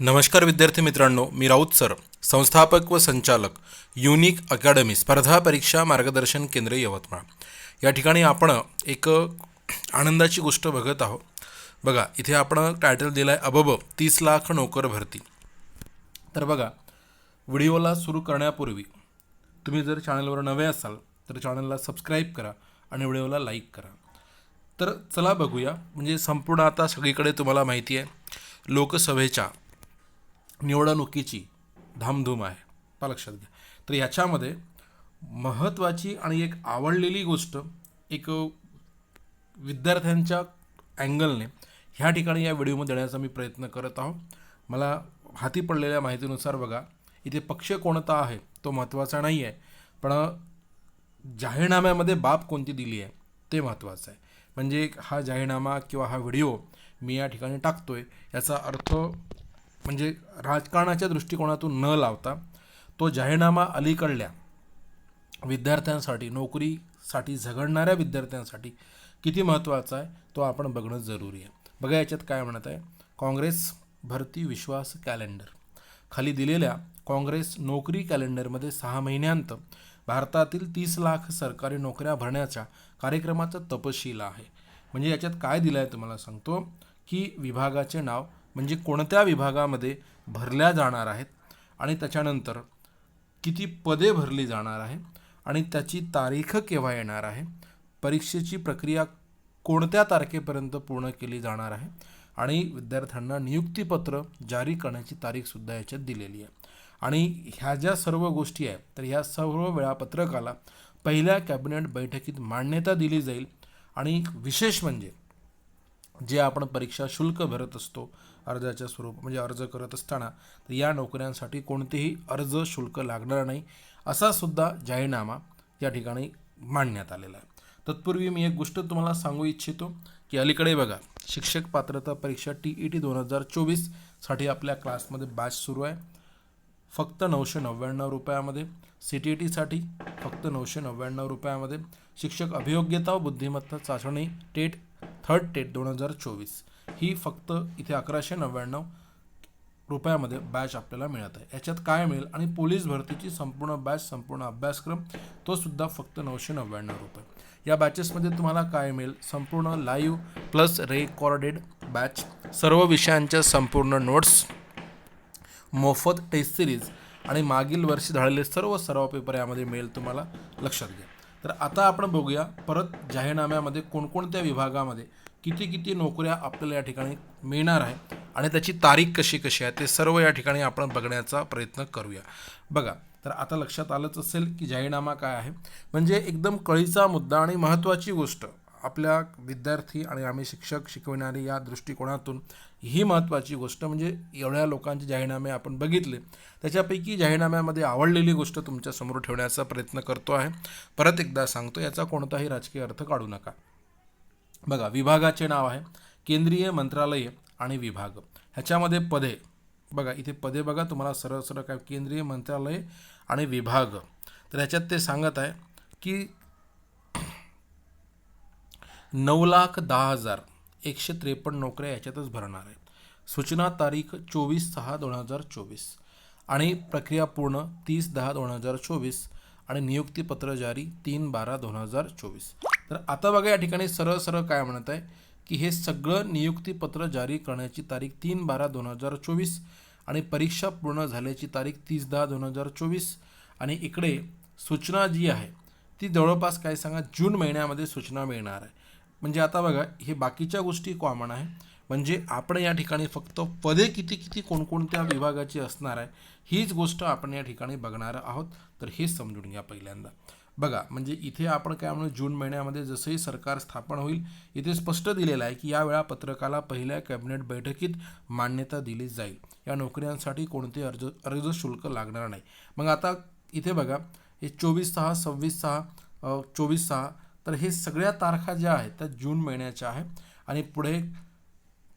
नमस्कार विद्यार्थी मित्रांनो मी राऊत सर संस्थापक व संचालक युनिक अकॅडमी स्पर्धा परीक्षा मार्गदर्शन केंद्र यवतमाळ. या ठिकाणी आपण एक आनंदाची गोष्ट बघत आहोत. बघा इथे आपण टायटल दिलं आहे अबब तीस लाख नोकर भरती. तर बघा व्हिडिओला सुरू करण्यापूर्वी तुम्ही जर चॅनलवर नवे असाल तर चॅनलला सबस्क्राईब करा आणि व्हिडिओला लाईक करा. तर चला बघूया म्हणजे संपूर्ण आता सगळीकडे तुम्हाला माहिती आहे लोकसभेच्या निवडणुकीची धामधूम आहे. पहा लक्षात घ्या. तर याच्यामध्ये महत्त्वाची आणि एक आवडलेली गोष्ट एक विद्यार्थ्यांच्या अँगलने ह्या ठिकाणी या व्हिडिओमध्ये देण्याचा मी प्रयत्न करत आहो मला हाती पडलेल्या माहितीनुसार बघा इथे पक्ष कोणता आहे तो महत्त्वाचा नाही आहे पण जाहीरनाम्यामध्ये बाब कोणती दिली आहे ते महत्त्वाचं आहे. म्हणजे हा जाहीरनामा किंवा हा व्हिडिओ मी या ठिकाणी टाकतो आहे याचा अर्थ म्हणजे राजकारणाच्या दृष्टिकोनातून न लावता तो जाहीरनामा अलीकडल्या विद्यार्थ्यांसाठी नोकरीसाठी झगडणाऱ्या विद्यार्थ्यांसाठी किती महत्त्वाचा आहे तो आपण बघणं जरुरी आहे. बघा याच्यात काय म्हणत आहे काँग्रेस भरती विश्वास कॅलेंडर. खाली दिलेल्या काँग्रेस नोकरी कॅलेंडरमध्ये सहा महिन्यांत भारतातील तीस लाख सरकारी नोकऱ्या भरण्याच्या कार्यक्रमाचा तपशील आहे. म्हणजे याच्यात काय दिलं आहे तुम्हाला सांगतो की विभागाचे नाव म्हणजे कोणत्या विभागामध्ये भरल्या जाणार आहेत आणि त्याच्यानंतर किती पदे भरली जाणार आहे आणि त्याची तारीख केव्हा येणार आहे परीक्षेची प्रक्रिया कोणत्या तारखेपर्यंत पूर्ण केली जाणार आहे आणि विद्यार्थ्यांना नियुक्तीपत्र जारी करण्याची तारीखसुद्धा याच्यात दिलेली आहे. आणि ह्या ज्या सर्व गोष्टी आहेत तर ह्या सर्व वेळापत्रकाला पहिल्या कॅबिनेट बैठकीत मान्यता दिली जाईल आणि विशेष म्हणजे जे आपण परीक्षा शुल्क भरत असतो अर्जाच्या स्वरूप म्हणजे अर्ज करत असताना तर या नोकऱ्यांसाठी कोणतेही अर्ज शुल्क लागणार नाही असा सुद्धा जाहीरनामा या ठिकाणी मांडण्यात आलेला आहे. तत्पूर्वी मी एक गोष्ट तुम्हाला सांगू इच्छितो की अलीकडे बघा शिक्षक पात्रता परीक्षा टी ई टी दोन हजार चोवीससाठी आपल्या क्लासमध्ये बॅच सुरू आहे. फक्त नऊशे नव्याण्णव रुपयामध्ये सी टी ई टीसाठी फक्त नऊशे नव्याण्णव रुपयामध्ये शिक्षक अभियोग्यता व बुद्धिमत्ता चाचणी टेट थर्ड टेट दोन हजार चोवीस. ही फक्त इथे अकराशे नव्याण्णव रुपयामध्ये बॅच आपल्याला मिळत आहे. याच्यात काय मिळेल? आणि पोलीस भरतीची संपूर्ण बॅच संपूर्ण अभ्यासक्रम तो सुद्धा फक्त नऊशे नव्याण्णव रुपये. या बॅचेसमध्ये तुम्हाला काय मिळेल? संपूर्ण लाईव्ह प्लस रेकॉर्डेड बॅच सर्व विषयांच्या संपूर्ण नोट्स मोफत टेस्ट सिरीज आणि मागील वर्षी झालेले सर्व सर्व पेपर यामध्ये मिळेल तुम्हाला लक्षात घ्या. तर आता आपण बघूया परत जाहीरनाम्यामध्ये कोणकोणत्या विभागामध्ये किती किती नोकऱ्या आपल्याला या ठिकाणी मिळणार आहे आणि त्याची तारीख कशी कशी आहे ते सर्व या ठिकाणी आपण बघण्याचा प्रयत्न करूया. बघा तर आता लक्षात आलंच असेल की जाहीरनामा काय आहे. म्हणजे एकदम कळीचा मुद्दा आणि महत्त्वाची गोष्ट. आपल्या विद्यार्थी आणि आम्ही शिक्षक शिकवणारे या दृष्टिकोनातून ही महत्त्वाची गोष्ट म्हणजे एवढ्या लोकांचे जाहीरनामे आपण बघितले. त्याच्यापैकी जाहीरनाम्यामध्ये आवडलेली गोष्ट तुमच्यासमोर ठेवण्याचा प्रयत्न करतो आहे. परत एकदा सांगतो याचा कोणताही राजकीय अर्थ काढू नका. बघा विभागाचे नाव आहे केंद्रीय मंत्रालय आणि विभाग. ह्याच्यामध्ये पदे. बघा इथे पदे बघा तुम्हाला सरळ सरळ काय केंद्रीय मंत्रालय आणि विभाग. तर ह्याच्यात ते सांगत आहे की नऊ लाख दहा हजार. एकशे त्रेपन्न नोकऱ्या याच्यातच भरणार आहेत. सूचना तारीख चोवीस सहा दोन हजार चोवीस. आणि प्रक्रिया पूर्ण तीस दहा दोन हजार चोवीस. आणि नियुक्तीपत्र जारी तीन बारा दोन हजार चोवीस. तर आता बघा या ठिकाणी सरळ सरळ काय म्हणत आहे की हे सगळं नियुक्तीपत्र जारी करण्याची तारीख तीन बारा दोन हजार चोवीस. आणि परीक्षा पूर्ण झाल्याची तारीख तीस दहा दोन हजार चोवीस. आणि इकडे सूचना जी आहे ती जवळपास काय सांगा जून महिन्यामध्ये सूचना मिळणार आहे. म्हणजे आता बघा हे बाकीच्या गोष्टी कॉमन आहे. म्हणजे आपण या ठिकाणी फक्त पदे किती किती कोणकोणत्या विभागाची असणार आहे हीच गोष्ट आपण या ठिकाणी बघणार आहोत. तर हे समजून घ्या पहिल्यांदा. बघा म्हणजे इथे आपण काय म्हणू जून महिन्यामध्ये जसंही सरकार स्थापन होईल इथे स्पष्ट दिलेलं आहे की या वेळापत्रकाला पहिल्या कॅबिनेट बैठकीत मान्यता दिली जाईल. या नोकऱ्यांसाठी कोणते अर्ज अर्ज शुल्क लागणार नाही. मग आता इथे बघा हे चोवीस सहा सव्वीस सहा चोवीस सहा तर हे सगळ्या तारखा ज्या आहेत त्या जून महिन्याच्या आहे आणि पुढे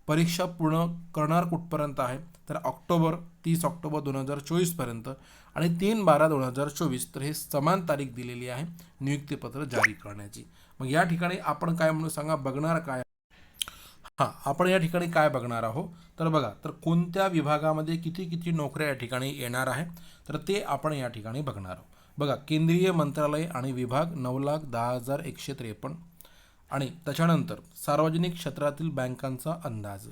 परीक्षा पूर्ण करणार कुठपर्यंत आहे? तर ऑक्टोबर तीस ऑक्टोबर दोन हजार चोवीसपर्यंत आणि तीन बारा दोन हजार चोवीस तर हे समान तारीख दिलेली आहे नियुक्तीपत्र जारी करण्याची. मग या ठिकाणी आपण काय म्हणून सांगा? बघणार काय? हां आपण या ठिकाणी काय बघणार आहोत? तर बघा तर कोणत्या विभागामध्ये किती किती नोकऱ्या या ठिकाणी येणार आहे? तर ते आपण या ठिकाणी बघणार आहोत. बघा केंद्रीय मंत्रालय आणि विभाग नऊ लाख दहा हजार एकशे त्रेपन्न. आणि त्याच्यानंतर सार्वजनिक क्षेत्रातील बँकांचा अंदाज.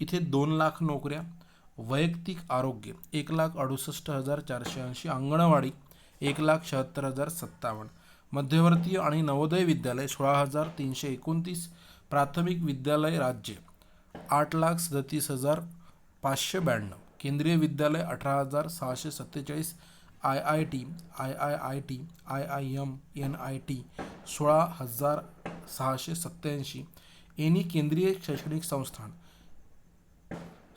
इथे दोन लाख नोकऱ्या वैयक्तिक आरोग्य एक लाख अडुसष्ट हजार चारशे ऐंशी अंगणवाडी एक लाख शहात्तर हजार सत्तावन्न. मध्यवर्तीय आणि नवोदय विद्यालय सोळा हजार तीनशे एकोणतीस. प्राथमिक विद्यालय राज्य आठ लाख सदतीस हजार पाचशे ब्याण्णव. केंद्रीय विद्यालय अठरा हजार सहाशे सत्तेचाळीस. I I T I I I T I I M N I T सोळा हजार सहाशे सत्त्याऐंशी. एनी केंद्रीय शैक्षणिक संस्थान.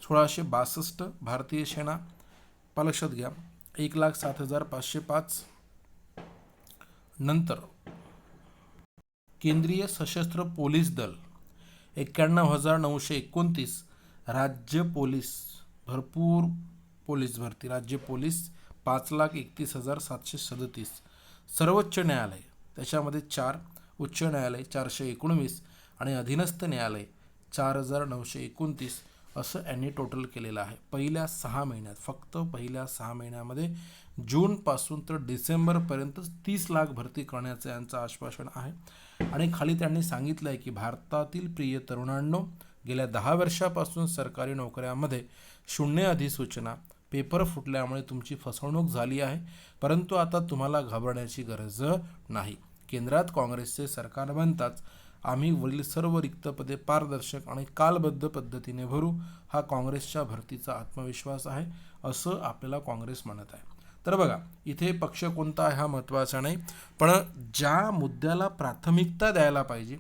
सोळाशे बासष्ट भारतीय सेना. पा लक्षात घ्या. एक लाख सात हजार पाचशे पाच. नंतर केंद्रीय सशस्त्र पोलीस दल. एक्क्याण्णव हजार नऊशे एकोणतीस. राज्य पोलीस. भरपूर पोलीस भरती. राज्य पोलीस पाच लाख एकतीस हजार सातशे सदतीस. सर्वोच्च न्यायालय. त्याच्यामध्ये चार उच्च न्यायालय चारशे एकोणवीस आणि अधीनस्थ न्यायालय चार हजार नऊशे एकोणतीस असं यांनी टोटल केलेलं आहे. पहिल्या सहा महिन्यात फक्त पहिल्या सहा महिन्यामध्ये जूनपासून तर डिसेंबरपर्यंत तीस लाख भरती करण्याचं यांचं आश्वासन आहे. आणि खाली त्यांनी सांगितलं आहे की भारतातील प्रिय तरुणांनो गेल्या दहा वर्षापासून सरकारी नोकऱ्यामध्ये शून्य अधिसूचना पेपर फुटल्यामुळे तुमची फसवणूक झाली आहे परंतु आता तुम्हाला घाबरण्याची गरज नाही. केंद्रात काँग्रेसचे सरकार बनताच आम्ही वरील सर्व रिक्त पदे पारदर्शक आणि कालबद्ध पद्धतीने भरू हा काँग्रेसच्या भरतीचा आत्मविश्वास आहे असं आपल्याला काँग्रेस म्हणत आहे. तर बघा इथे पक्ष कोणता आहे हा महत्त्वाचा नाही पण ज्या मुद्द्याला प्राथमिकता द्यायला पाहिजे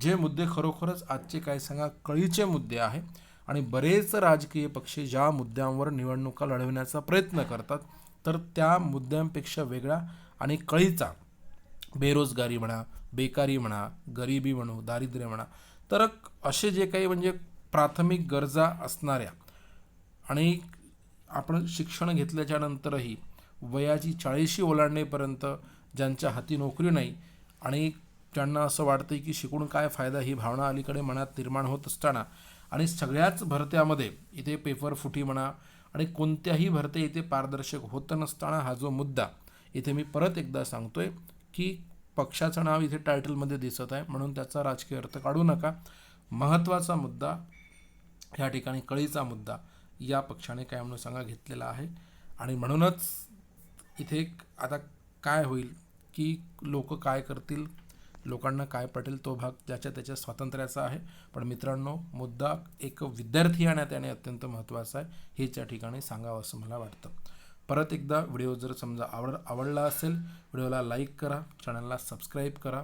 जे मुद्दे खरोखरच आजचे काय सांगा कळीचे मुद्दे आहे आणि बरेच राजकीय पक्ष ज्या मुद्द्यांवर निवडणुका लढविण्याचा प्रयत्न करतात तर त्या मुद्द्यांपेक्षा वेगळा आणि कळीचा. बेरोजगारी म्हणा बेकारी म्हणा गरिबी म्हणू दारिद्र्य म्हणा तर असे जे काही म्हणजे प्राथमिक गरजा असणाऱ्या आणि आपण शिक्षण घेतल्याच्या नंतरही वयाची चाळीशी ओलांडणेपर्यंत ज्यांच्या हाती नोकरी नाही आणि ज्यांना असं वाटतं की शिकून काय फायदा ही भावना अलीकडे मनात निर्माण होत असताना आणि सगळ्याच भरत्यामध्ये इथे पेपर फुटी म्हणा आणि कोणत्याही भरते इथे पारदर्शक होत नसताना हा जो मुद्दा इथे मी परत एकदा सांगतोय की पक्षाचं नाव इथे टायटलमध्ये दिसत आहे म्हणून त्याचा राजकीय अर्थ काढू नका. महत्त्वाचा मुद्दा ह्या ठिकाणी कळीचा मुद्दा या पक्षाने काय म्हणून सांगा घेतलेला आहे. आणि म्हणूनच इथे आता काय होईल की लोक काय करतील लोकांना काय पटेल तो भाग ज्याच्या त्याच्या स्वातंत्र्याचा आहे. पण मित्रांनो मुद्दा एक विद्यार्थी या नात्याने अत्यंत महत्त्वाचा आहे. हेच या ठिकाणी सांगावं असं मला वाटतं. परत एकदा व्हिडिओ जर समजा आवड आवडला असेल व्हिडिओला लाईक करा चॅनलला सबस्क्राईब करा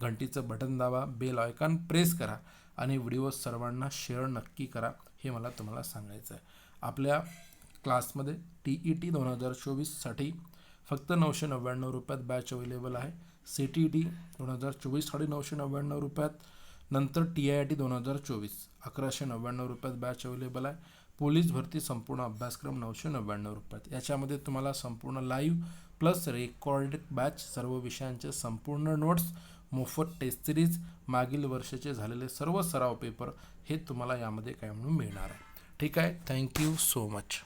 घंटीचं बटन दाबा बेल आयकॉन प्रेस करा आणि व्हिडिओ सर्वांना शेअर नक्की करा हे मला तुम्हाला सांगायचं आहे आपल्या क्लासमध्ये टी ई टी दोन हजार चोवीससाठी फक्त नऊशे नव्याण्णव रुपयात बॅच अवेलेबल आहे. सी टी डी दोन हजार चोवीस साडे नऊशे नव्याण्णव रुपयात नंतर टी आय आय टी दोन हजार चोवीस अकराशे नव्याण्णव रुपयात बॅच अवेलेबल आहे. पोलीस भरती संपूर्ण अभ्यासक्रम नऊशे नव्याण्णव रुपयात. याच्यामध्ये तुम्हाला संपूर्ण लाईव्ह प्लस रेकॉर्डेड बॅच सर्व विषयांचे संपूर्ण नोट्स मोफत टेस्ट सिरीज मागील वर्षाचे झालेले सर्व सराव पेपर हे तुम्हाला यामध्ये काय म्हणून मिळणार आहे. ठीक आहे? Thank you so much